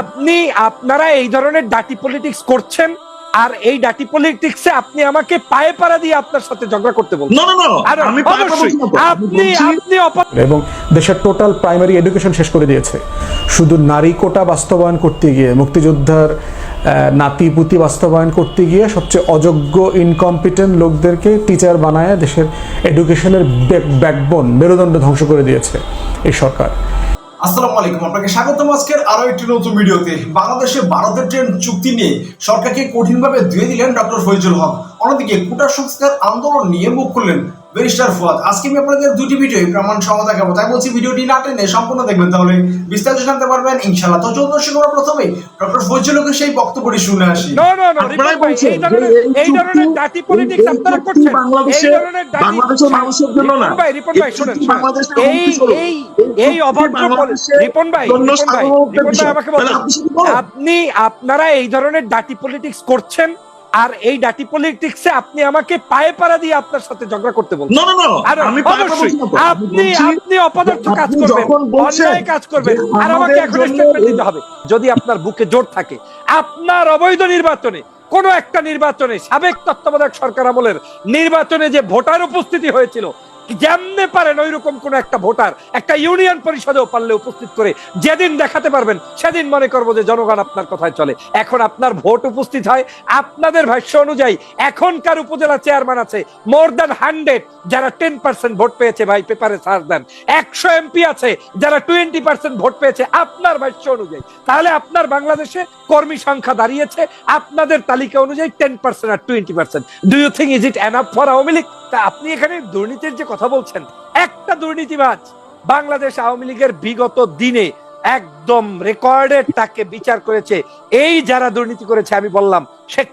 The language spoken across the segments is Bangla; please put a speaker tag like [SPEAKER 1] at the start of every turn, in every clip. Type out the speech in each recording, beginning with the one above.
[SPEAKER 1] আপনি
[SPEAKER 2] আপনারা এই ধরনের ডাটি পলিটিক্স করছেন আর এই ডাটি পলিটিক্সে আপনি আমাকে পায়ে পাড়া দিয়ে আপনার সাথে ঝগড়া করতে বলছেন। আপনি আপনি
[SPEAKER 3] এবং দেশের টোটাল প্রাইমারি এডুকেশন শেষ করে দিয়েছে। শুধু নারী কোটা বাস্তবায়ন করতে গিয়ে মুক্তিযোদ্ধার আহ, নাতি বাস্তবায়ন করতে গিয়ে সবচেয়ে অযোগ্য ইনকম্পিটেন্ট লোকদেরকে টিচার বানায় দেশের এডুকেশনের ব্যাকবোন মেরুদণ্ড ধ্বংস করে দিয়েছে এই সরকার।
[SPEAKER 4] আসসালামু আলাইকুম আপনাকে স্বাগতম আজকের আরও একটি নতুন ভিডিওতে। বাংলাদেশে ভারতের ট্রেন চুক্তি নিয়ে সরকারকে কঠিনভাবে ধুয়ে দিলেন ডক্টর ফৈজুল হক। অন্যদিকে কোটা সংস্কার আন্দোলন নিয়ে মুখ খুললেন ব্যারিস্টার ফুয়াদ। আজকে আমি আপনাদের দুটি ভিডিও প্রমাণ সহ দেখাবো। তাই বলছি ভিডিওটি না টেনে সম্পূর্ণ দেখবেন তাহলে বিস্তারিত জানতে পারবেন। ইনশাআল্লাহ। তো চলুন দর্শক আমরা প্রথমে ডক্টর ফৈজুল হকের সেই বক্তব্যটি শুনে আসি।
[SPEAKER 2] নো নো নো এই ধরনের
[SPEAKER 1] এই
[SPEAKER 2] ধরনের ডাটি পলিটিক্স আপনারা করছেন। এই
[SPEAKER 1] বাংলাদেশের-
[SPEAKER 2] ধরনের ডাটি
[SPEAKER 1] বাংলাদেশের মানুষের জন্য না।
[SPEAKER 2] ভাই রিপন ভাই শুনেন।
[SPEAKER 1] বাংলাদেশের
[SPEAKER 2] এই এই
[SPEAKER 1] এই
[SPEAKER 2] অভদ্র রিপন ভাই রিপন ভাই। আমাকে বলুন।
[SPEAKER 1] আপনি
[SPEAKER 2] আপনি আপনারা এই ধরনের ডাটি পলিটিক্স করছেন? আর এই ডাটি পলিটিক্সে আপনি আমাকে পায়ে পাড়া দিয়ে আপনার সাথে ঝগড়া করতে বলছেন। আপনি আপনি অপদার্থ কাজ করবেন অন্যায় কাজ করবেন আর আমাকে এখন স্টেটমেন্ট দিতে হবে। যদি আপনার বুকে জোর থাকে আপনার অবৈধ নির্বাচনে কোন একটা নির্বাচনে সাবেক তত্ত্বাবধায়ক সরকার আমলের নির্বাচনে যে ভোটার উপস্থিতি হয়েছিল যেমনে পারেন ওই রকম কোন একটা ভোটার, একটা ইউনিয়ন পরিষদেও পারলে উপস্থিত করে যেদিন দেখাতে পারবেন সেদিন মনে করব যে জনগণ আপনার কথায় চলে। এখন আপনার ভোট উপস্থিত হয়, আপনাদের ভাষ্য অনুযায়ী এখনকার উপজেলা চেয়ারম্যান আছে, মোর দ্যান হান্ড্রেড, যারা টেন পার্সেন্ট ভোট পেয়েছে ভাই, পেপারে সার্চ দেন। একশো এমপি আছে, যারা টোয়েন্টি পার্সেন্ট ভোট পেয়েছে, আপনার ভাষ্য অনুযায়ী। তাহলে আপনার বাংলাদেশে কর্মী সংখ্যা দাঁড়িয়েছে, আপনাদের তালিকা অনুযায়ী ten percent R twenty percent. Do you think is it enough for Awami League তা আপনি এখানে দুর্নীতির যে বলছেন। একটা দুর্নীতিবাজ বাংলাদেশ আওয়ামী লীগের বিগত দিনে একদম রেকর্ডেড তাকে বিচার করেছে। এই যারা দুর্নীতি করেছে আমি বললাম শেখ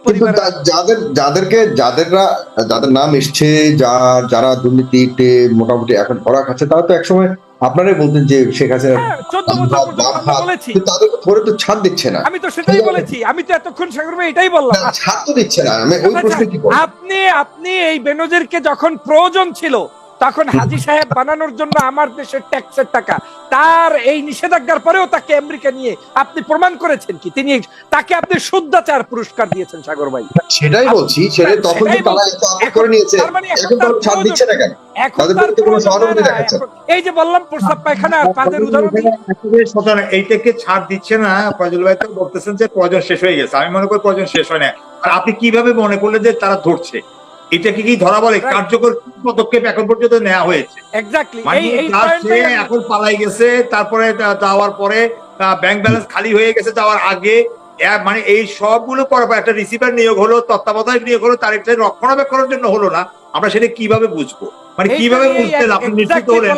[SPEAKER 5] যাদের যাদেরকে যাদেররা যাদের নাম এসছে যা যারা দুর্নীতিতে মোটামুটি এখন ধরা খাচ্ছে তারা তো একসময় আপনারাই বলতেন যে শেখ হাসিনা
[SPEAKER 2] হ্যাঁ, বলেছি।
[SPEAKER 5] তাদেরকে ধরে তো ছাড় দিচ্ছে না।
[SPEAKER 2] আমি তো সেটাই বলেছি। আমি তো এতক্ষণ সাগর ভাই এটাই বললাম।
[SPEAKER 5] ছাড় তো দিচ্ছে না। আমি ওই
[SPEAKER 2] আচ্ছা,
[SPEAKER 5] প্রশ্নে কি
[SPEAKER 2] আপনি আপনি এই বেনজিরকে যখন প্রয়োজন ছিল তখন হাজি সাহেব বানানোর জন্য আমার দেশের ট্যাক্সের টাকা তার এই নিষেধাজ্ঞার পরেও তাকে আমেরিকা নিয়ে আপনি প্রমাণ করেছেন কি তিনি তাকে আপনি শুদ্ধাচার পুরস্কার দিয়েছেন সাগর ভাই
[SPEAKER 5] সেটাই বলছি তখন তারা। এত আপিল
[SPEAKER 2] এখন-
[SPEAKER 5] করে নিয়েছে
[SPEAKER 2] মানে এখন তার
[SPEAKER 5] তারা ছাড় দিচ্ছে না কেন
[SPEAKER 2] এখন
[SPEAKER 5] তাদের
[SPEAKER 2] তার
[SPEAKER 5] প্রতি কোনো
[SPEAKER 2] প্রয়োজন
[SPEAKER 5] সহানুভূতি
[SPEAKER 2] না।
[SPEAKER 5] দেখাচ্ছে না।
[SPEAKER 2] এখন- এই যে বললাম প্রস্তাব পায়খানা তাদের উদাহরণ দিই।
[SPEAKER 6] একেবারে সত্য না। এইটাকে ছাড় দিচ্ছে না ফজল ভাই তো বলতেছেন যে প্রয়োজন শেষ হয়ে গেছে আমি মনে করি প্রয়োজন শেষ হয় না আর আপনি কীভাবে মনে করলেন যে তারা ধরছে এটাকে কি ধরা বলে? কার্যকর পদক্ষেপ এখন পর্যন্ত নেওয়া হয়েছে। মানে সে এখন পালাই গেছে তারপরে যাওয়ার পরে ব্যাংক ব্যালেন্স খালি হয়ে গেছে যাওয়ার আগে। মানে এই সবগুলো করার পর একটা রিসিভার নিয়োগ হলো তত্ত্বাবধায়ক নিয়োগ হলো তার একটা রক্ষণাবেক্ষণের জন্য হলো না। আমরা সেটা কীভাবে বুঝব? মানে কীভাবে বুঝতেন আপনি নিশ্চিত হলেন?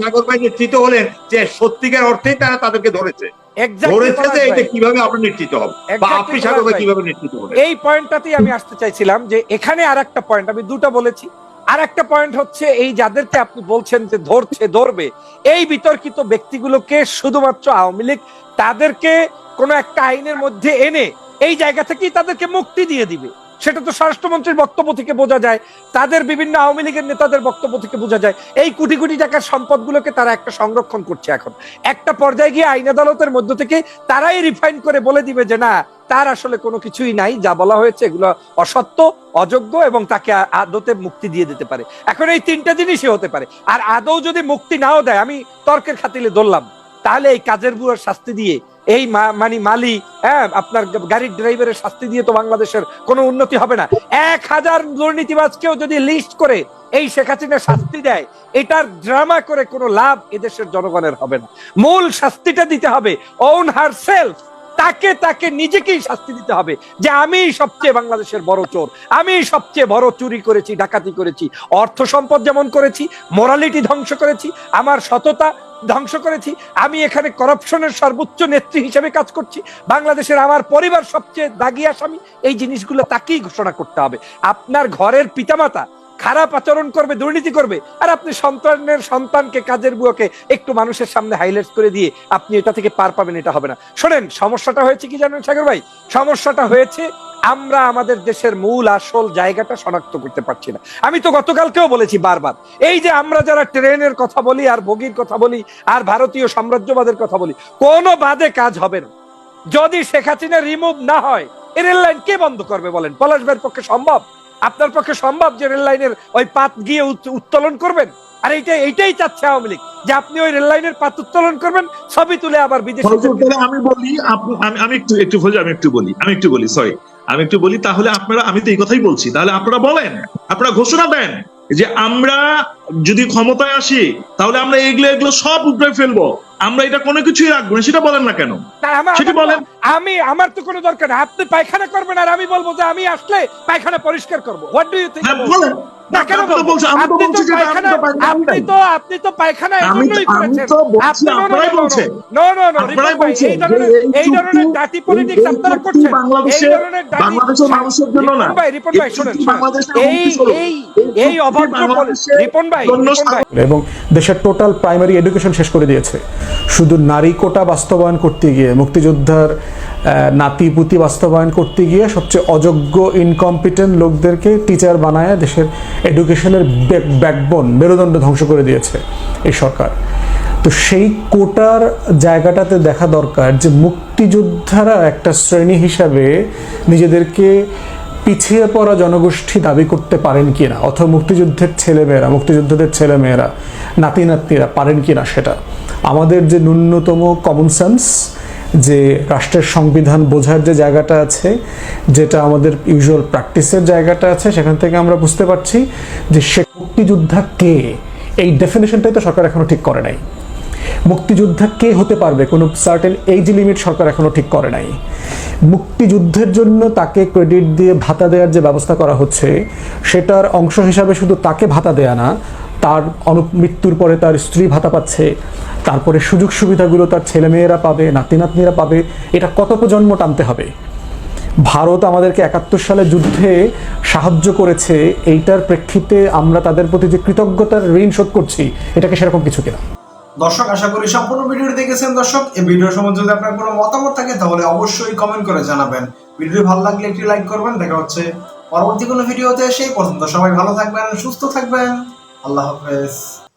[SPEAKER 6] সাগর ভাই নিশ্চিত হলেন যে সত্যিকার অর্থেই তারা তাদেরকে ধরেছে। ধরেছে যে এটা কীভাবে আমরা নিশ্চিত হব বা আপনি সাগর ভাই কীভাবে নিশ্চিত হলেন?
[SPEAKER 2] এই পয়েন্টটাতেই আমি আসতে চাইছিলাম যে এখানে আর একটা পয়েন্ট আমি দুটো বলেছি। আর একটা পয়েন্ট হচ্ছে এই যাদেরকে আপনি বলছেন যে ধরছে ধরবে এই বিতর্কিত ব্যক্তিগুলোকে শুধুমাত্র আওয়ামী লীগ তাদেরকে কোনো একটা আইনের মধ্যে এনে এই জায়গা থেকেই তাদেরকে মুক্তি দিয়ে দিবে। সেটা তো স্বরাষ্ট্রমন্ত্রীর বক্তব্য থেকে বোঝা যায়। তাদের বিভিন্ন আওয়ামী লীগের নেতাদের বক্তব্য থেকে বোঝা যায়। এই কোটি কোটি টাকার সম্পদগুলোকে তারা একটা সংরক্ষণ করছে এখন। একটা পর্যায়ে গিয়ে আইন আদালতের মধ্য থেকে তারাই রিফাইন করে বলে দিবে যে, না, তার আসলে কোনো কিছুই নাই। যা বলা হয়েছে এগুলো অসত্য, অযোগ্য এবং তাকে আদতে মুক্তি দিয়ে দিতে পারে। এখন এই তিনটা জিনিসই হতে পারে। আর আদৌ যদি মুক্তি নাও দেয়, আমি তর্কের খাতিলে ধরলাম, তাহলে এই কাজের বুয়ার শাস্তি দিয়ে এই মানে মালি হ্যাঁ আপনার গাড়ির ড্রাইভারের শাস্তি দিয়ে তো বাংলাদেশের কোনো উন্নতি হবে না। এক হাজার দুর্নীতিবাজকেও যদি লিস্ট করে, এই শেখ হাসিনা শাস্তি দেয়, এটার ড্রামা করে কোনো লাভ এদেশের জনগণের হবে না। মূল শাস্তিটা দিতে হবে ওন হার সেলফ তাকে তাকে নিজেকেই শাস্তি দিতে হবে যে আমি সবচেয়ে বাংলাদেশের বড় চোর। আমি সবচেয়ে বড় চুরি করেছি, ডাকাতি করেছি, অর্থ সম্পদ যেমন করেছি মোরালিটি ধ্বংস করেছি, আমার সততা ধ্বংস করেছি। আমি এখানে করাপশনের সর্বোচ্চ নেত্রী হিসেবে কাজ করছি। বাংলাদেশের আমার পরিবার সবচেয়ে দাগি আসামি। এই জিনিসগুলো তাকেই ঘোষণা করতে হবে। আপনার ঘরের পিতামাতা খারাপ আচরণ করবে, দুর্নীতি করবে, আর আপনি সন্তানের সন্তানকে কাজের বুয়াকে একটু মানুষের সামনে হাইলাইট করে দিয়ে আপনি এটা থেকে পার পাবেন, এটা হবে না। শোনেন, সমস্যাটা হয়েছে কি জানেন, সাগর ভাই? সমস্যাটা হয়েছে আমরা আমাদের দেশের মূল আসল জায়গাটা শনাক্ত করতে পারছি না। আমি তো গতকালকেও বলেছি বারবার এই যে আমরা যারা ট্রেনের কথা বলি আর বগির কথা বলি আর ভারতীয় সাম্রাজ্যবাদের কথা বলি কোনো বাদে কাজ হবে না। যদি শেখ হাসিনা রিমুভ না হয় এই রেল লাইন কে বন্ধ করবে বলেন? পলাশ ভাইয়ের পক্ষে সম্ভব? আপনার পক্ষে সম্ভব যে রেল লাইনের ওই পাত গিয়ে উত্তোলন করবেন? আর এইটাই এইটাই চাচ্ছে আওয়ামী লীগ যে আপনি ওই রেল লাইনের পাত উত্তোলন করবেন ছবি তুলে আবার বিদেশে
[SPEAKER 1] আমি বলি আমি আমি একটু একটু আমি একটু বলি আমি একটু বলি সরি আমি একটু বলি তাহলে আপনারা আমি তো এই কথাই বলছি তাহলে আপনারা বলেন আপনারা ঘোষণা দেন যে আমরা যদি ক্ষমতায় আসি তাহলে আমরা এগুলো এগুলো সব উপরে ফেলব। আমরা এটা কোনো কিছুই রাখব না সেটা বলেন না কেন? সেটা বলেন।
[SPEAKER 2] আমি আমার তো কোনো দরকার আপনি পায়খানা করবেন আর আমি বলব যে আমি আসলে পায়খানা পরিষ্কার করব। হোয়াট ডু ইউ থিংক
[SPEAKER 1] হ্যাঁ বলেন। আপনি তো
[SPEAKER 2] আপনি তো পায়খানা এই ধরনের ডাটি পলিটিক্স আপনারা করছেন। এই ধরনের
[SPEAKER 1] বাংলাদেশের মানুষের জন্য না।
[SPEAKER 2] ভাই রিপন ভাই শুনেন এই এই
[SPEAKER 1] এই
[SPEAKER 2] অভদ্র রিপন ভাই
[SPEAKER 3] এবং দেশের টোটাল প্রাইমারি এডুকেশন শেষ করে দিয়েছে। শুধু নারী কোটা বাস্তবায়ন করতে গিয়ে মুক্তিযোদ্ধার নাতিপুতি বাস্তবায়ন করতে গিয়ে সবচেয়ে অযোগ্য ইনকম্পিটেন্ট লোকদেরকে টিচার বানায় দেশের এডুকেশনের ব্যাকবোন মেরুদণ্ড ধ্বংস করে দিয়েছে এই সরকার। তো সেই কোটার জায়গাটাতে দেখা দরকার যে মুক্তিযোদ্ধারা একটা শ্রেণি হিসাবে নিজেদেরকে পিছিয়ে পড়া জনগোষ্ঠী দাবি করতে পারেন কিনা, অথবা মুক্তিযুদ্ধের ছেলেমেয়েরা, মুক্তিযোদ্ধাদের ছেলেমেয়েরা নাতি নাতনিরা পারেন কিনা সেটা। আমাদের যে ন্যূনতম কমন সেন্স যে রাষ্ট্রের সংবিধান বোঝার যে জায়গাটা আছে, যেটা আমাদের ইউজুয়াল প্র্যাকটিসের জায়গাটা আছে, সেখান থেকে আমরা বুঝতে পারছি যে সে মুক্তিযোদ্ধা কে? এই ডেফিনেশনটাই তো সরকার এখনও ঠিক করে নাই। মুক্তিযোদ্ধা কে হতে পারবে? কোনো সার্টেন এইজ লিমিট সরকার এখনও ঠিক করে নাই। মুক্তিযুদ্ধের জন্য তাকে ক্রেডিট দিয়ে ভাতা দেওয়ার যে ব্যবস্থা করা হচ্ছে, সেটার অংশ হিসাবে শুধু তাকে ভাতা দেয়া না তার মৃত্যুর পরে তার স্ত্রী ভাতা পাচ্ছে, তারপরে সুযোগ সুবিধাগুলো তার ছেলেমেয়েরা পাবে নাতি নাতনিরা পাবে, এটা কত প্রজন্ম টানতে হবে? ভারত আমাদেরকে একাত্তর সালে যুদ্ধে সাহায্য করেছে, এইটার প্রেক্ষিতে আমরা তাদের প্রতি যে কৃতজ্ঞতার ঋণ শোধ করছি, এটাকে সেরকম কিছু কিনা।
[SPEAKER 4] দর্শক, আশা করি সম্পূর্ণ ভিডিওটি দেখেছেন দর্শক। এই ভিডিও সম্বন্ধে যদি আপনার কোনো মতামত থাকে, তাহলে অবশ্যই কমেন্ট করে জানাবেন। ভিডিও ভালো লাগলে একটি লাইক করবেন। দেখা হচ্ছে পরবর্তী কোনো ভিডিওতে, সেই পর্যন্ত সবাই ভালো থাকবেন, সুস্থ থাকবেন। আল্লাহ হাফেজ।